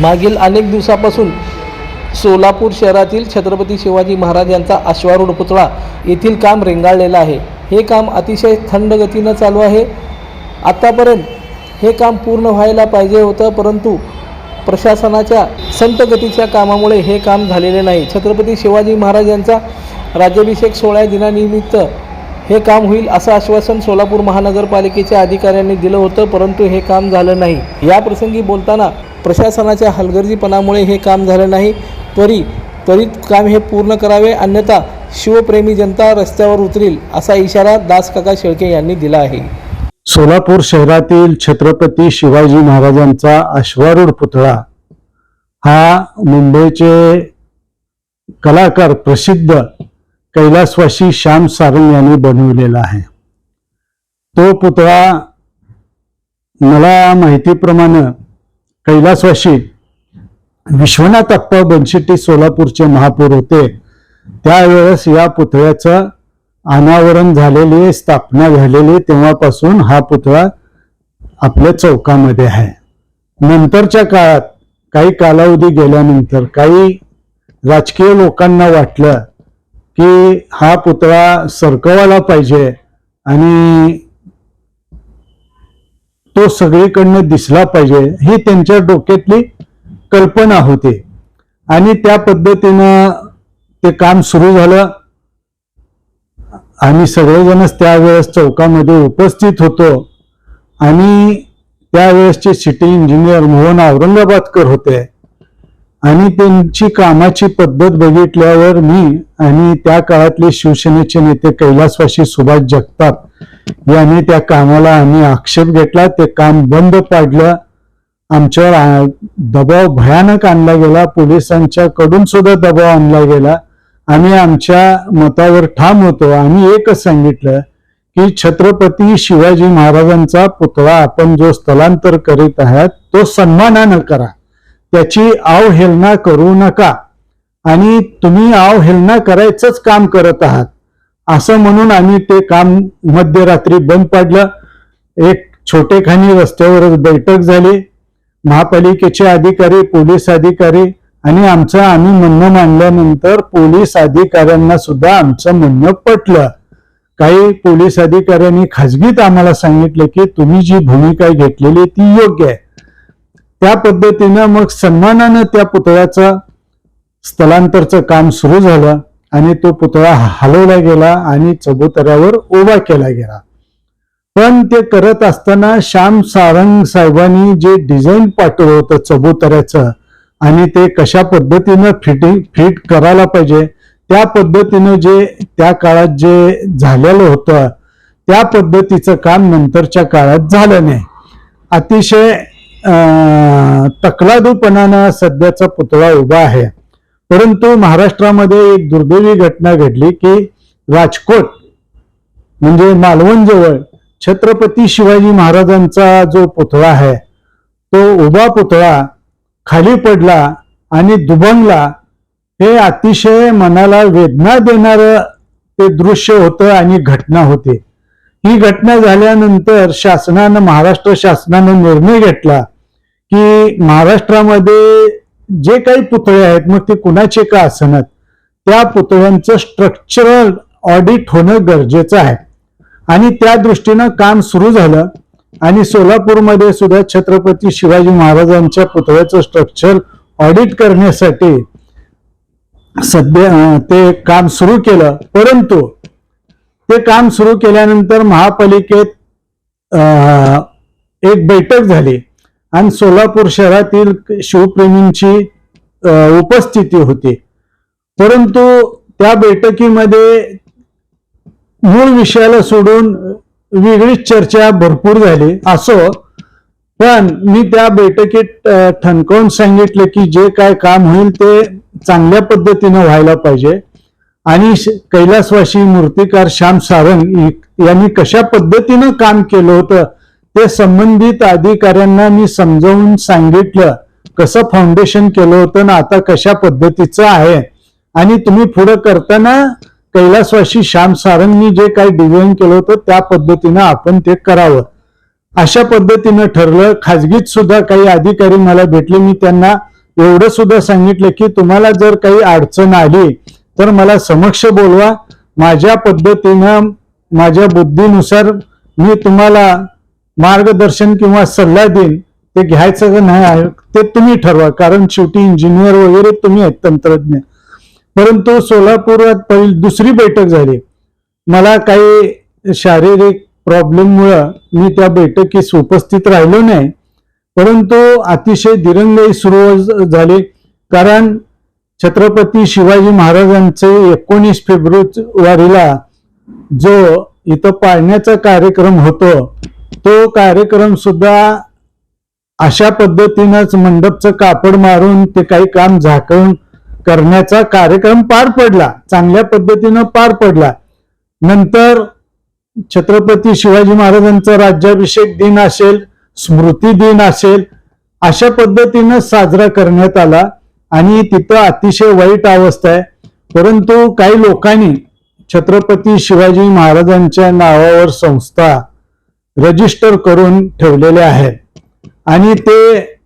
मागील अनेक दिवसापासून सोलापूर शहरातील छत्रपती शिवाजी महाराज यांचा अश्वारूढ पुतळा येथील काम रेंगाळलेलं आहे. हे काम अतिशय थंड गतीनं चालू आहे. आत्तापर्यंत हे काम पूर्ण व्हायला पाहिजे होतं परंतु प्रशासनाच्या संत गतीच्या कामामुळे हे काम झालेले नाही. छत्रपती शिवाजी महाराज यांचा राज्याभिषेक सोहळ्या दिनानिमित्त हे काम होईल असं आश्वासन सोलापूर महानगरपालिकेच्या अधिकाऱ्यांनी दिलं होतं परंतु हे काम झालं नाही. या प्रसंगी बोलताना प्रशासनाच्या हलगर्जीपणामुळे हे काम झालं नाही. त्वरी त्वरित काम हे पूर्ण करावे अन्यथा शिवप्रेमी जनता रस्त्यावर उतरील असा इशारा दासकाका शेळके यांनी दिला आहे. सोलापूर शहरातील छत्रपती शिवाजी महाराजांचा अश्वारूढ पुतळा हा मुंबईचे कलाकार प्रसिद्ध कैलासवासी श्याम सारंग यांनी बनवलेला आहे. तो पुतळा मला माहितीप्रमाणे कैलासवासी विश्वनाथ अप्पा बनशेट्टी सोलापूरचे महापौर होते. त्यावेळेस या पुतळ्याचं अनावरण झालेली स्थापना झालेली तेव्हापासून हा पुतळा आपल्या चौकामध्ये आहे. नंतरच्या काळात काही कालावधी गेल्यानंतर काही राजकीय लोकांना वाटलं की हा पुतळा सरकवायला पाहिजे आणि तो सगळीकडनं दिसला पाहिजे ही त्यांच्या डोक्यातली कल्पना होती. आणि त्या पद्धतीनं ते काम सुरू झालं. आम्ही सगळेजणच त्यावेळेस चौकामध्ये उपस्थित होतो. आणि त्यावेळेसचे सिटी इंजिनियर मोहन औरंगाबादकर होते. आणि त्यांची कामाची पद्धत बघितल्यावर मी आणि त्या काळातले शिवसेनेचे नेते कैलासवाशी सुभाष जगताप यांनी त्या कामाला आम्ही आक्षेप घेतला. ते काम बंद पाडलं. आमच्यावर दबाव भयानक आणला गेला. पोलिसांच्या कडून सुद्धा दबाव आणला गेला. आम्ही आमच्या मतावर ठाम होतो. आम्ही एकच सांगितलं की छत्रपती शिवाजी महाराजांचा पुतळा आपण जो स्थलांतर करीत आहात तो सन्मानानं करा. त्याची अवहेलना करू नका. आणि तुम्ही अवहेलना करायचंच काम करत आहात. असं म्हणून आम्ही ते काम मध्यरात्री बंद पाडलं. एक छोटेखानी रस्त्यावरच बैठक झाली. महापालिकेचे अधिकारी पोलीस अधिकारी आणि आमचं आम्ही म्हणणं मांडल्यानंतर पोलीस अधिकाऱ्यांना सुद्धा आमचं म्हणणं पटलं. काही पोलीस अधिकाऱ्यांनी खाजगीत आम्हाला सांगितलं की तुम्ही जी भूमिका घेतलेली ती योग्य आहे. त्या पद्धतीनं मग सन्मानानं त्या पुतळ्याचं स्थलांतरचं काम सुरू झालं आणि तो पुतळा हलवला गेला आणि चबुतऱ्यावर उभा केला गेला. पण ते करत असताना श्याम सारंग साहेबांनी जे डिझाईन पाठवलं होतं चबुतऱ्याचं आणि ते कशा पद्धतीनं फिटिंग फिट करायला पाहिजे त्या पद्धतीनं जे त्या काळात जे झालेलं होतं त्या पद्धतीचं काम नंतरच्या काळात झालं नाही. अतिशय तकलादूपणानं सध्याचा पुतळा उभा आहे. परंतु महाराष्ट्रामध्ये एक दुर्दैवी घटना घडली की राजकोट म्हणजे मालवणजवळ छत्रपती शिवाजी महाराजांचा जो पुतळा आहे तो उभा पुतळा खाली पडला आणि दुभंगला हे अतिशय मनाला वेदना देणारं ते दृश्य होतं आणि घटना होती. ही घटना झाल्यानंतर शासनानं महाराष्ट्र शासनानं निर्णय घेतला की महाराष्ट्रामध्ये जे काही पुतळे आहेत मग ते कुणाचे का असणार त्या पुतळ्यांचं स्ट्रक्चरल ऑडिट होणं गरजेचं आहे. आणि त्या दृष्टीनं काम सुरू झालं. आणि सोलापूरमध्ये सुद्धा छत्रपती शिवाजी महाराजांच्या पुतळ्याचं स्ट्रक्चर ऑडिट करण्यासाठी सध्या ते काम सुरू केलं. परंतु ते काम सुरू केल्यानंतर महापालिकेत अं, एक बैठक झाली. आणि सोलापूर शहरातील शिवप्रेमींची उपस्थिती होती. परंतु त्या बैठकीमध्ये मूळ विषयाला सोडून वेगळीच चर्चा भरपूर झाली असो. पण मी त्या बैठकीत ठणकावून सांगितलं की जे काय काम होईल ते चांगल्या पद्धतीनं व्हायला पाहिजे. आणि कैलासवाशी कैलासवासी मूर्तिकार श्याम सारंग यांनी कशा पद्धतीनं काम केलं होतं ते संबंधित अधिकाऱ्यांना मी समजावून सांगितलं. कसं फाउंडेशन केलं होतं ना आता कशा पद्धतीचं आहे. आणि तुम्ही पुढं करताना कैलासवाशी श्याम सारंगनी जे काही डिझाईन केलं होतं त्या पद्धतीनं आपण ते करावं. अशा पद्धतीनं ठरलं. खाजगीत सुद्धा काही अधिकारी मला भेटले. मी त्यांना एवढं सुद्धा सांगितलं की तुम्हाला जर काही अडचण आली तर मला समक्ष बोलवा. माझ्या पद्धतीनं माझ्या बुद्धीनुसार मी तुम्हाला मार्गदर्शन किंवा सल्ला देईन. ते घ्यायचं का नाही आहे ते तुम्ही ठरवा. कारण शेवटी इंजिनियर वगैरे तुम्ही आहेत तंत्रज्ञ. परंतु सोलापुरात पहिली दुसरी बैठक झाली. मला काही शारीरिक प्रॉब्लेममुळं मी त्या बैठकीस उपस्थित राहिलो नाही. परंतु अतिशय दिरंगाई सुरू झाली. कारण छत्रपती शिवाजी महाराजांचे एकोणीस फेब्रुवारीला जो इथं पाळण्याचा कार्यक्रम होतो तो कार्यक्रम सुद्धा अशा पद्धतीनंच मंडपचं कापड मारून ते काही काम झाकून करण्याचा कार्यक्रम पार पडला. चांगल्या पद्धतीनं पार पडला. नंतर छत्रपती शिवाजी महाराजांचा राज्याभिषेक दिन असेल स्मृती दिन असेल अशा पद्धतीनं साजरा करण्यात आला. आणि तिथं अतिशय वाईट अवस्था आहे. परंतु काही लोकांनी छत्रपती शिवाजी महाराजांच्या नावावर संस्था रजिस्टर करून ठेवलेल्या आहेत. आणि ते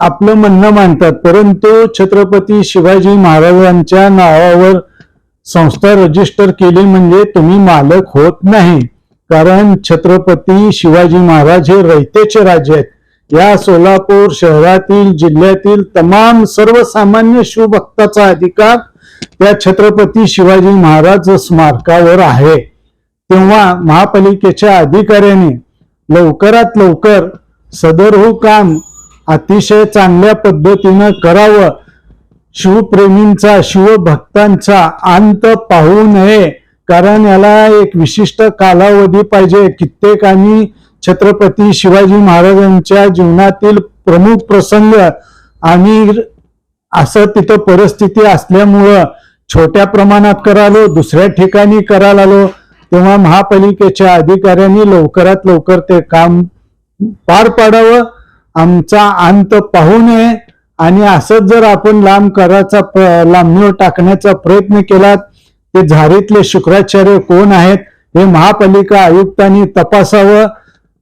आपलं म्हणणं मांडतात. परंतु छत्रपती शिवाजी महाराजांच्या नावावर संस्था रजिस्टर केली म्हणजे तुम्ही मालक होत नाही. कारण छत्रपती शिवाजी महाराज हे रयतेचे राज्य आहेत. या सोलापूर शहरातील जिल्ह्यातील तमाम सर्वसामान्य शिवभक्ताचा अधिकार त्या छत्रपती शिवाजी महाराज स्मारकावर आहे. तेव्हा महापालिकेच्या अधिकाऱ्याने लवकरात लवकर सदरहू काम अतिशय चांगल्या पद्धतीनं करावं. शिवप्रेमींचा शिवभक्तांचा अंत पाहू नये. कारण याला एक विशिष्ट कालावधी पाहिजे. कित्येकांनी छत्रपती शिवाजी महाराजांच्या जीवनातील प्रमुख प्रसंग आणि असं तिथं परिस्थिती असल्यामुळं छोट्या प्रमाणात करालो दुसऱ्या ठिकाणी करायला आलो तेव्हा महापालिकेच्या अधिकाऱ्यांनी लवकरात लवकर ते काम पार पाडावं. आमचा अंत पाहू नये. आणि असंच जर आपण लांब करायचा लांबणीवर टाकण्याचा प्रयत्न केला ते झारीतले शुक्राचार्य कोण आहेत हे महापालिका आयुक्तांनी तपासावं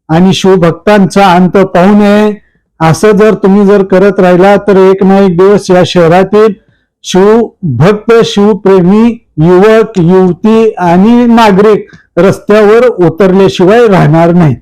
आणि शिवभक्तांचा अंत पाहू नये. असं जर तुम्ही जर करत राहिला तर एक ना एक दिवस या शहरातील शिवभक्त शिवप्रेमी युवक युवती आणि नागरिक रस्त्यावर उतरल्याशिवाय राहणार नाही